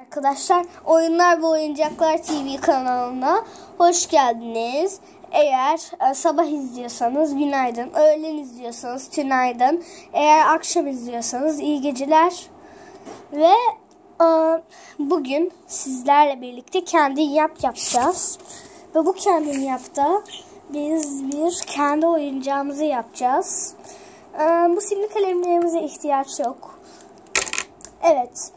Arkadaşlar Oyunlar ve Oyuncaklar TV kanalına hoş geldiniz. Eğer e, sabah izliyorsanız günaydın, öğlen izliyorsanız tünaydın, eğer akşam izliyorsanız iyi geceler. Ve e, bugün sizlerle birlikte kendin yap yapacağız. Ve bu kendin yapta biz bir kendi oyuncağımızı yapacağız. E, bu simli kalemlerimize ihtiyaç yok. Evet.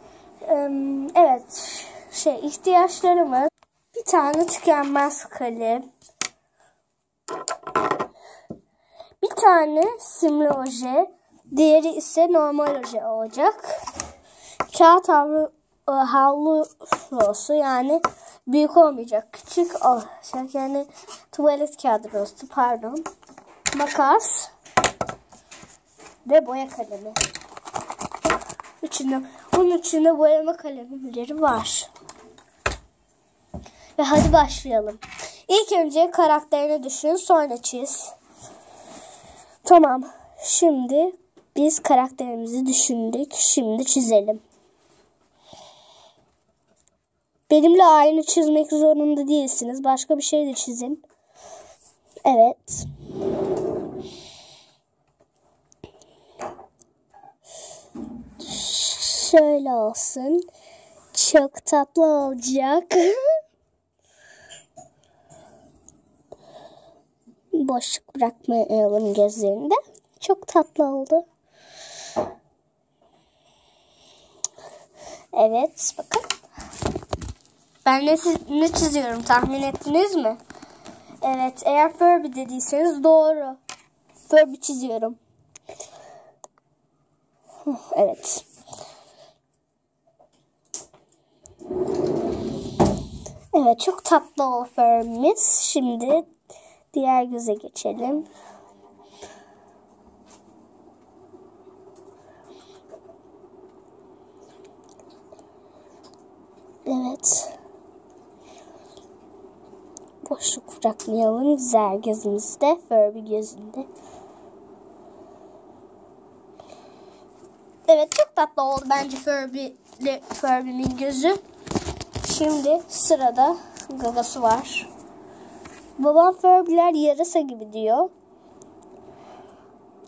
Em, Evet. Şey ihtiyaçlarımız bir tane tükenmez kalem. Bir tane simli oje. Diğeri ise normal oje olacak. Kağıt havlu, e, havlusu yani büyük olmayacak. Küçük olacak. Yani tuvalet kağıdı rostu pardon. Makas. Ve boya kalemi. İçinde, onun içinde boyama kalemleri var. Ve hadi başlayalım. İlk önce karakterini düşün sonra çiz. Tamam. Şimdi biz karakterimizi düşündük. Şimdi çizelim. Benimle aynı çizmek zorunda değilsiniz. Başka bir şey de çizin. Evet. Şöyle olsun. Çok tatlı olacak. Boşluk bırakmayalım gözlerinde. Çok tatlı oldu. Evet bakın. Ben ne, ne çiziyorum tahmin ettiniz mi? Evet eğer Furby dediyseniz doğru. Furby çiziyorum. Evet. Evet çok tatlı oldu Furby'miz. Şimdi diğer göze geçelim. Evet. Boşluk bırakmayalım. Güzel gözümüzde. Furby gözünde. Evet çok tatlı oldu bence Furby ile Furby'nin gözü. Şimdi sırada gagası var. Babam Furby'ler yarasa gibi diyor.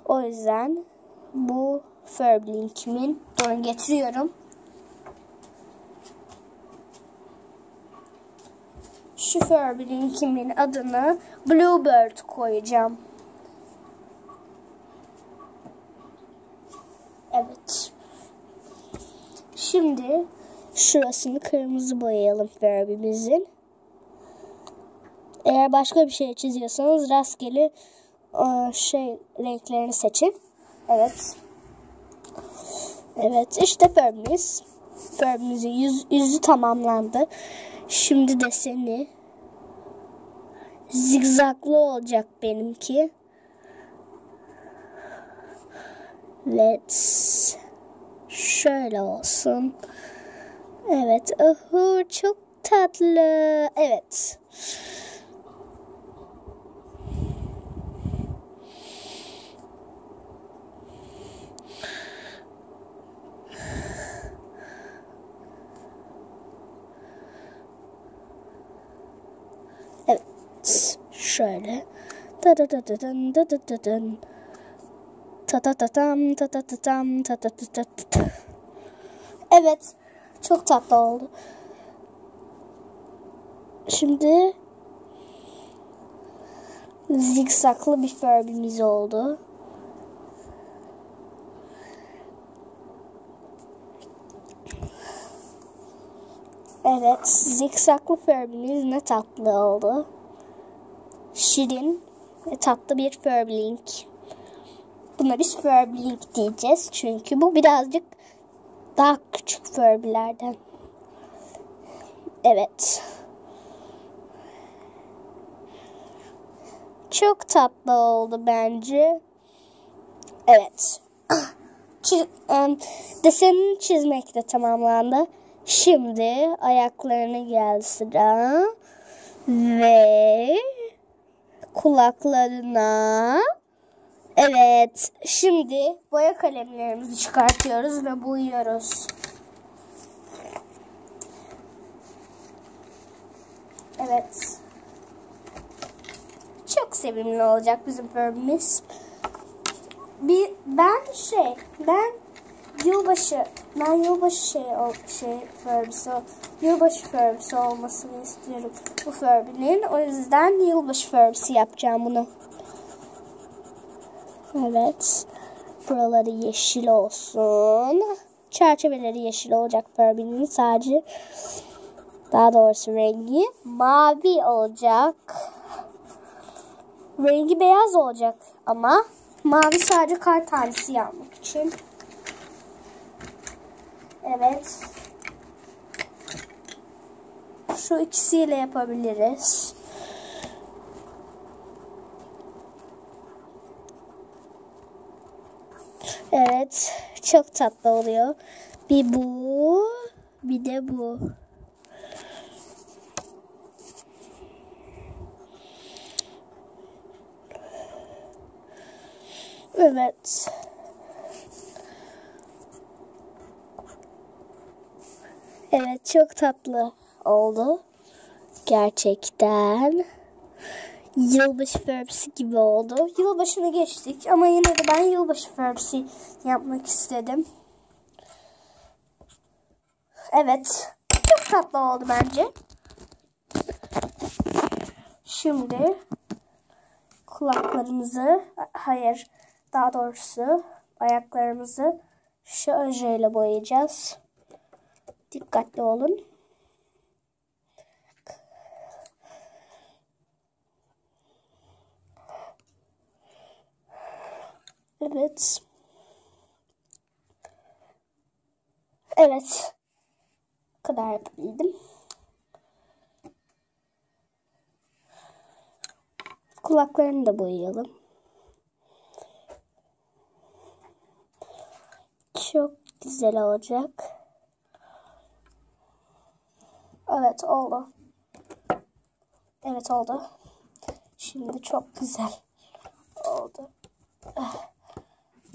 O yüzden bu Furby'nin kimin? Getiriyorum. Şu Furby'nin kimin adını Bluebird koyacağım. Evet. Şimdi şurasını kırmızı boyayalım Furby'mizin. Eğer başka bir şey çiziyorsanız rastgele ıı, şey renklerini seçin. Evet. Evet işte Furby'miz. Furby'mizin yüz, yüzü tamamlandı. Şimdi deseni zigzaglı olacak benimki. Let's şöyle olsun. Evet. Oho, çok tatlı. Evet. Şöyle. Da da da da dın da da da dın. Ta ta ta tam ta ta ta tam ta ta ta ta ta. Evet. Çok tatlı oldu. Şimdi zikzaklı bir Furby'miz oldu. Evet, zikzaklı Furby'miz ne tatlı oldu. Şirin ve tatlı bir Furblink. Buna biz Furblink diyeceğiz çünkü bu birazcık daha küçük Furby'lerden. Evet. Çok tatlı oldu bence. Evet. Çiz, desenini çizmek de tamamlandı. Şimdi ayaklarına geldi sıra. Ve kulaklarına. Evet. Şimdi boya kalemlerimizi çıkartıyoruz ve boyuyoruz. Evet. Çok sevimli olacak bizim Furby'miz. Bir ben şey, ben yılbaşı, ben yılbaşı şey şey Furby'si, yılbaşı Furby'si olmasını istiyorum bu Furby'nin. O yüzden yılbaşı Furby'si yapacağım bunu. Evet. Buraları yeşil olsun. Çerçeveleri yeşil olacak Furby'nin sadece. Daha doğrusu rengi mavi olacak. Rengi beyaz olacak ama mavi sadece kar tanesi yapmak için. Evet. Şu ikisiyle yapabiliriz. Evet. Çok tatlı oluyor. Bir bu, bir de bu. Evet. Evet çok tatlı oldu. Gerçekten. Yılbaşı Furby'si gibi oldu. Yılbaşını geçtik ama yine de ben yılbaşı Furby'si yapmak istedim. Evet. Çok tatlı oldu bence. Şimdi kulaklarımızı hayır daha doğrusu ayaklarımızı şu ojeyle boyayacağız. Dikkatli olun. Evet. Evet. Bu kadar yapabildim. Kulaklarını da boyayalım. Çok güzel olacak. Evet oldu. Evet oldu. Şimdi çok güzel oldu.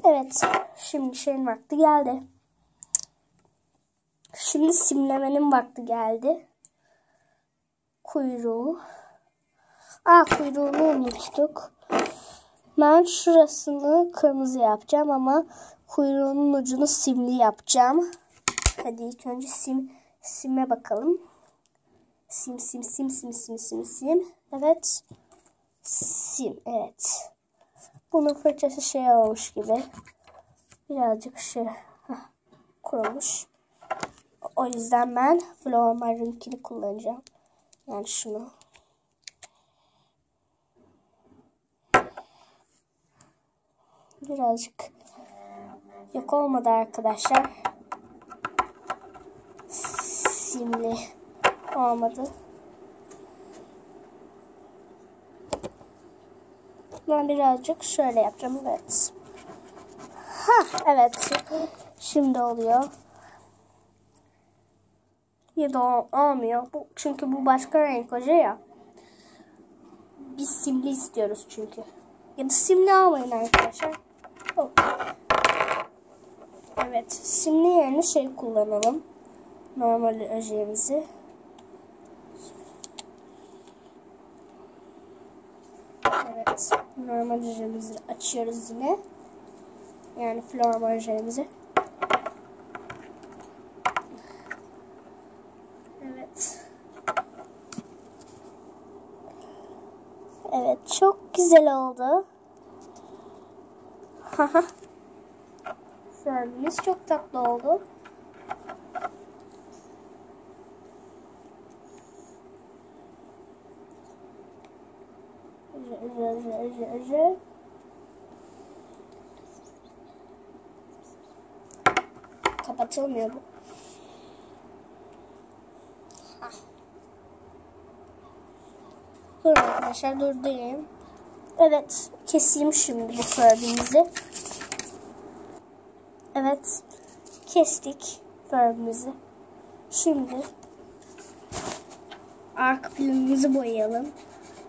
Evet. Şimdi şeyin vakti geldi. Şimdi simlemenin vakti geldi. Kuyruğu. Aa kuyruğunu unuttuk. Ben şurasını kırmızı yapacağım ama kuyruğunun ucunu simli yapacağım. Hadi ilk önce sim sime bakalım. Sim sim sim sim sim sim sim. Evet. Sim evet. Bunun fırçası şey olmuş gibi. Birazcık şey heh, kurumuş. O yüzden ben Flormar'ınkini kullanacağım. Yani şunu. Birazcık yok olmadı arkadaşlar. Simli olmadı. Ben birazcık şöyle yapacağım. Evet. Ha evet. Şimdi oluyor. Ya da olmuyor. Bu, çünkü bu başka renk hoca ya. Biz simli istiyoruz çünkü. Ya da simli almayın arkadaşlar. Oh. Evet. Simli yerine şey kullanalım. Normal ojemizi. Evet. Normal ojemizi açıyoruz yine. Yani flormal ojemizi. Evet. Evet. Çok güzel oldu. Haha. Formumuz çok tatlı oldu. Rö. Kapatılmıyor bu. Dur arkadaşlar durdurayım. Evet keseyim şimdi bu förbimizi. Evet kestik förbimizi. Şimdi arka planımızı boyayalım.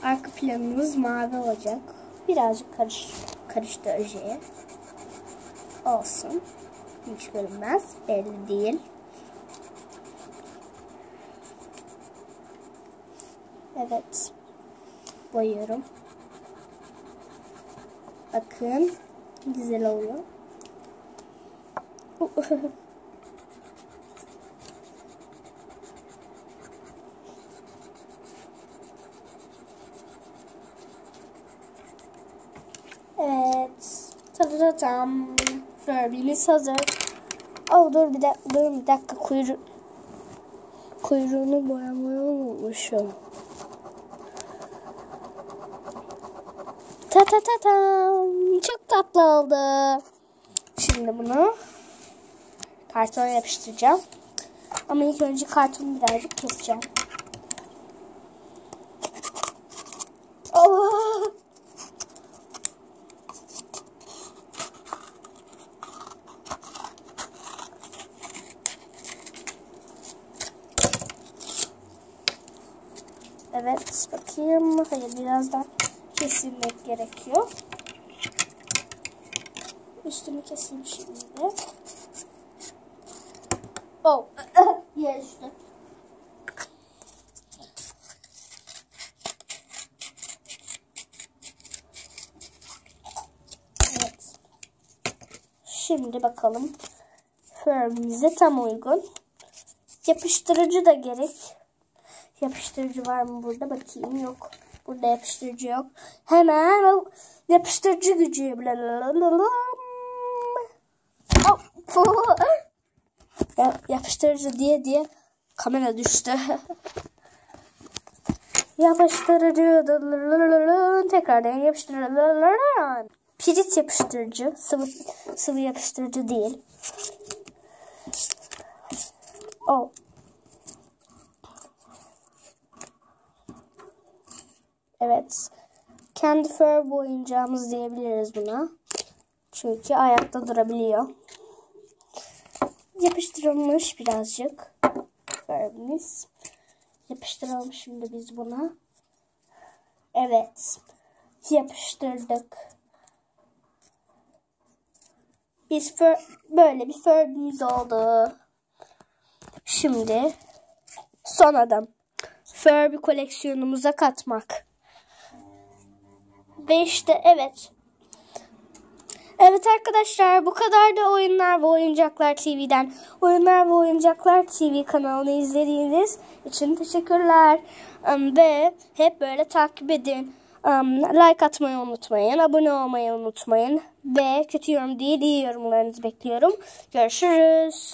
Arka planımız mavi olacak. Birazcık karış, karıştı öjeye. Olsun. Hiç görünmez. Belli değil. Evet. Boyuyorum. Bakın. Güzel oluyor. Evet. Tadadam. Furby'miz hazır. Oh dur bir dakika, dur bir dakika kuyru kuyruğunu boyamayı unutmuşum. Ta ta ta tam. Çok tatlı oldu. Şimdi bunu kartona yapıştıracağım. Ama ilk önce kartonu birazcık keseceğim. Oh! Evet bakayım. Hayır birazdan kesilmek gerekiyor. Üstünü keseyim şimdi. Oh. Yer. Evet. Şimdi bakalım. Formimize tam uygun. Yapıştırıcı da gerek. Yapıştırıcı var mı burada? Bakayım yok. Burada yapıştırıcı yok. Hemen yapıştırıcı gücü. Ya, yapıştırıcı diye diye kamera düştü. yapıştırıcı tekrardan yapıştırıcı pirit yapıştırıcı sıvı sıvı yapıştırıcı değil. Oh. Evet. Kendi fur oyuncağımız diyebiliriz buna. Çünkü ayakta durabiliyor. Yapıştırılmış birazcık. Fur'imiz. Yapıştıralım şimdi biz buna. Evet. Yapıştırdık. Biz fur, böyle bir Furby'miz oldu. Şimdi son adım. Furby koleksiyonumuza katmak. Ve evet. Evet arkadaşlar bu kadar da Oyunlar ve Oyuncaklar TV'den. Oyunlar ve Oyuncaklar TV kanalını izlediğiniz için teşekkürler. Um, ve hep böyle takip edin. Um, like atmayı unutmayın. Abone olmayı unutmayın. Ve kötü yorum değil iyi yorumlarınızı bekliyorum. Görüşürüz.